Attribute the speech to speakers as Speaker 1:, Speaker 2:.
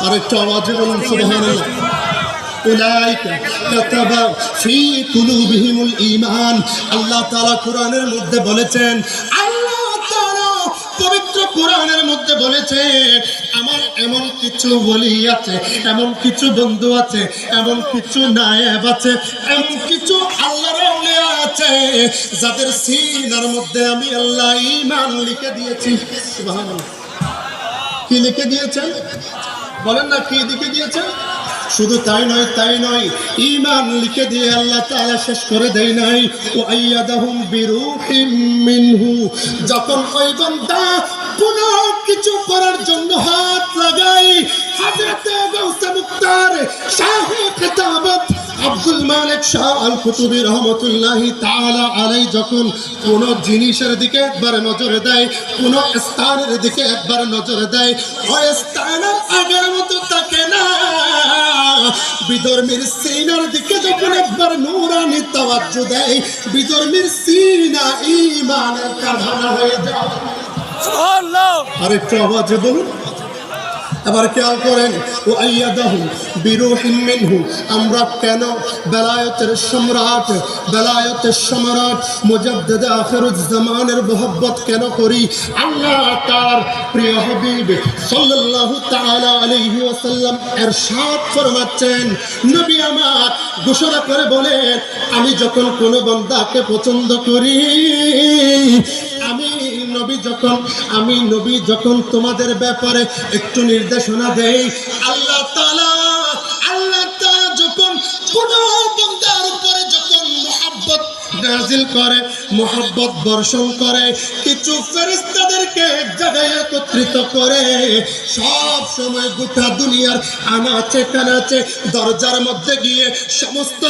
Speaker 1: আওয়াজে বলুন পবিত্র কোরআনের মধ্যে বলেছেন, আমার এমন কিছু বলি আছে, এমন কিছু বন্ধু আছে, এমন কিছু নায়েব আছে, এমন কিছু আল্লাহর আছে, যাদের সিনার মধ্যে আমি আল্লাহ ঈমান লিখে দিয়েছি। কি লিখে দিয়েছেন? বলেন না কি লিখে দিয়েছেন শুধু তাই নয় তাই নয় ইমান লিখে দিয়ে আল্লাহ তাআলা শেষ করে দেয় নাই। ও আইয়াদাহুম বিরু মিনহু। যখন ওই বান্দা কোনো কিছু করার জন্য হাত লাগাই হাজরাতে গাউসে মালিক শাহ আল কুতুবি রহমতুল্লাহি তাআলা আলাই যখন কোন জিনিসের দিকে একবার নজর দেয় কোন স্থানের দিকে একবার নজর দেয় ওই স্থানের আগের মতো থাকে না। বিধর্মীর সিনার দিকে যখন একবার নূরানি তাওয়াজ্জু দেয় বিধর্মীর সিনা ঈমানের কারখানা হয়ে যায়। আরেকটু আওয়াজে বলুন। এবার খেয়াল করেন, ও আইয়াদাহু বিরুহিম মিনহু। আমরা কেন বেলায়েতের সম্রাট বেলায়েতের সম্রাট মুজাদ্দাদ আখিরুজ জামানের মোহব্বত কেন করি? আল্লাহ তার প্রিয় হাবিব সাল্লাল্লাহু তাআলা আলাইহি ওয়াসাল্লাম ইরশাদ ফরমাচ্ছেন, নবী আমার ঘোষণা করে বলেন আমি যখন কোনো বান্দাকে পছন্দ করি, আমি নবী যখন, আমি নবী যখন তোমাদের ব্যাপারে একটু নির্দেশনা দেই, আল্লাহ আল্লাহ যখন কোন বান্দার উপরে যখন মোহাব্বত নাজিল করে, মোহাব্বত বর্ষণ করে, কিছু ফেরেশতাদেরকে এক জায়গায় একত্রিত করে সব সময় গোটা দুনিয়ার আনাচে কানাচে দরজার মধ্যে গিয়ে সমস্ত